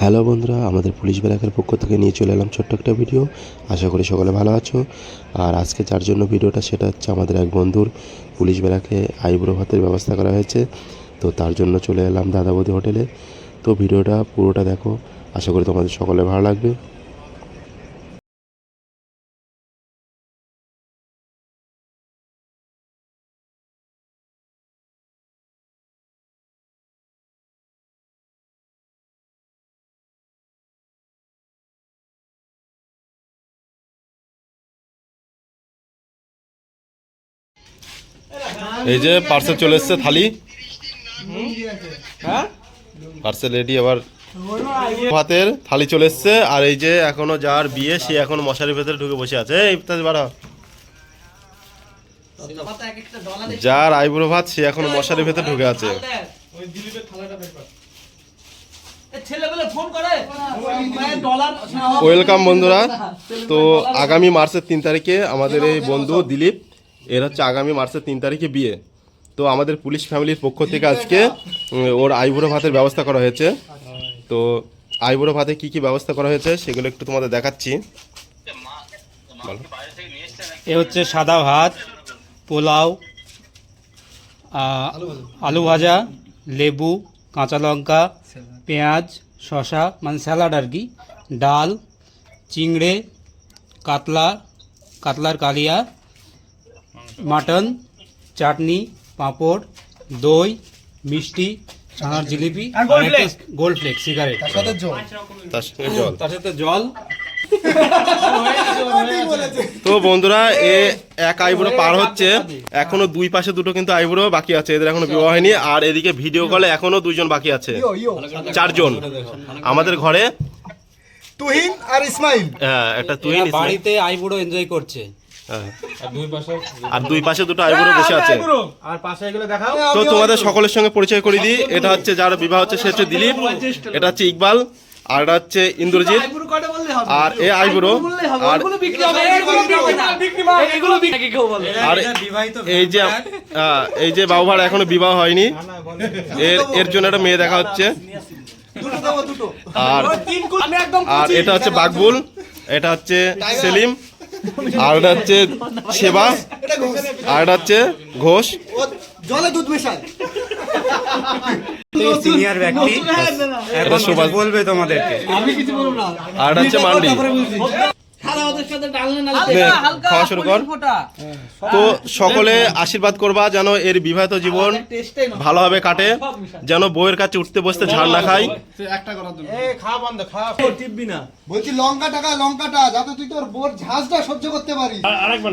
Hello বন্ধুরা, আমাদের police ব্যারাকের পক্ষ থেকে নিয়ে চলে এলাম ছোট্ট একটা ভিডিও। আশা করি সকলে ভালো আছো। আর আজকে যার জন্য ভিডিওটা সেটা হচ্ছে আমাদের এক বন্ধুর। পুলিশ ব্যারাকে আইব্রো ভাতের ব্যবস্থা করা হয়েছে। তো তার জন্য চলে এলাম দাদাবতী হোটেলে। তো ভিডিওটা পুরোটা দেখো। আশা করি তোমাদের সকলে ভালো লাগবে। এই যে পার্সেল চলে এসছে থালি। পার্সেল রেডি আবার ভাতের থালি চলে এসছে আর এই যে এখনও যার বিয়ে সে এখন মশারির ভেতরে ঢুকে বসে আছে। এই বাড়া। যার আইবুড়ো ভাত সে এখন মশারির ভেতরে ঢুকে আছে। ওয়েলকাম বন্ধুরা। তো আগামী মার্চের তিন তারিখে আমাদের এই বন্ধু দিলীপ এর হচ্ছে আগামী মার্চের তিন তারিখে বিয়ে। তো আমাদের পুলিশ ফ্যামিলির পক্ষ থেকে আজকে ওর আইবুড়ো ভাতের ব্যবস্থা করা হয়েছে। তো আইবুড়ো ভাতে কি কি ব্যবস্থা করা হয়েছে সেগুলো একটু তোমাদের দেখাচ্ছি। এ হচ্ছে সাদা ভাত, পোলাও আলু ভাজা, লেবু, কাঁচা লঙ্কা, পেঁয়াজ শশা মানে স্যালাড আর কি, ডাল, চিংড়ে, কাতলা, কাতলার কালিয়া মাটন চাটনি পাঁপড় দই মিষ্টি ছানার জিলিপি গোল্ড ফ্লেক্স সিগারেট তার সঙ্গে জল। তার সাথে জল। তো বন্ধুরা এ এক আইবুড়ো পার হচ্ছে। এখনও দুই পাশে দুটো কিন্তু আইবুড়ো বাকি আছে এদের এখনও বিবাহ হয়নি। আর এদিকে ভিডিও কলে এখনও দুইজন বাকি আছে। চারজন। আমাদের ঘরে তুহিন আর ইসমাইল। হ্যাঁ, একটা তুই এরা বাড়িতে আইবুড়ো এনজয় করছে। আর দুই পাশে দুটো আইবুড়ো বসে আছে। আর পাশে এগুলো দেখাও। তো তোমাদের সকলের সঙ্গে পরিচয় করে দিই। এটা হচ্ছে যার বিবাহ হচ্ছে সে হচ্ছে দিলীপ এটা হচ্ছে ইকবাল আর এটা হচ্ছে ইন্দ্রজিৎ আর এ আইবুড়ো আর আর এই যে এই যে বাবু ভাড়া এখনও বিবাহ হয়নি। এর এর জন্য একটা মেয়ে দেখা হচ্ছে। দুটো দেবো দুটো। আর তিন কুল আমি একদম আর এটা হচ্ছে বাকবুল এটা হচ্ছে সেলিম আর এটা হচ্ছে সেবা আর এটা হচ্ছে ঘোষ। জলে দুধ মেশায়। সিনিয়র ব্যক্তি এখন সুভাষ বলবে তোমাদেরকে। আমি কিছু বলব না। আর হচ্ছে মান্ডি। খাওয়া শুরু কর। তো সকলে আশীর্বাদ করবা যেন এর বিবাহিত জীবন ভালোভাবে কাটে যেন বউয়ের কাছে উঠতে বসতে ঝাড় না খায়। বলছি লঙ্কা টাকা লঙ্কাটা যাতে তুই তোর বোর ঝাঁজটা সহ্য করতে পারিস। হ্যাঁ। আরেকবার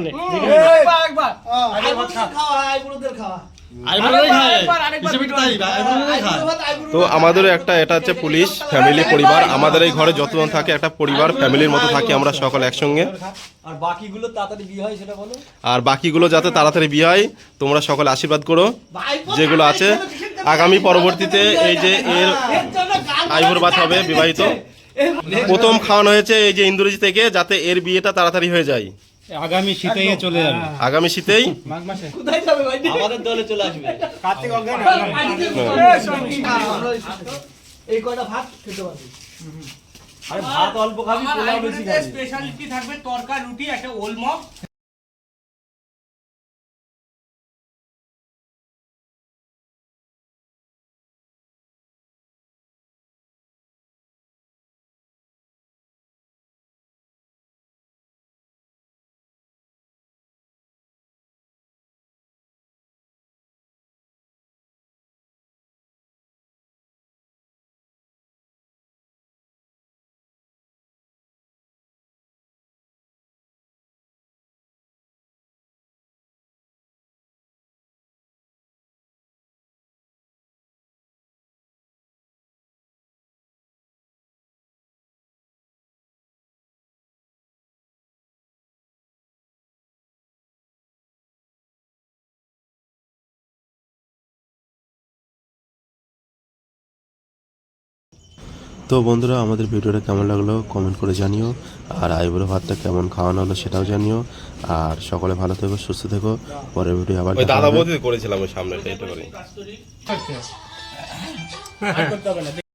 তো আমাদেরও একটা এটা হচ্ছে পুলিশ ফ্যামিলি পরিবার। আমাদের এই ঘরে যতজন থাকে একটা পরিবার ফ্যামিলির মতো থাকি আমরা সকল একসঙ্গে। আর বাকিগুলো তাড়াতাড়ি বিয়ে হয় সেটা বলো। আর বাকিগুলো যাতে তাড়াতাড়ি বিয়ে হয় তোমরা সকলে আশীর্বাদ করো। যেগুলো আছে আগামী পরবর্তীতে এই যে এর আইবুর বাত হবে বিবাহিত। প্রথম খাওয়ানো হয়েছে এই যে ইন্দ্রজি থেকে যাতে এর বিয়েটা তাড়াতাড়ি হয়ে যায়। আগামী শীতেই চলে যাবে। আগামী শীতেই? কোথায় যাবে ভাই? আমাদের দলে চলে আসবে। কার্তিক অজ্ঞান এই কয়টা ভাত খেতে পারবি? আরে ভাত অল্প খাবি পোলাও বেশি খাবি। স্পেশালিটি থাকবে তরকা রুটি একটা ওলমক তো বন্ধুরা আমাদের ভিডিওটা কেমন লাগল কমেন্ট করে জানিও। আর আইবুড়ো ভাতটা কেমন খাওয়ানো হলো সেটাও জানিও। আর সকলে ভালো থেকো সুস্থ থেকো। পরের ভিডিও আবার দাদা বৌদি করেছিলাম ওই সামনে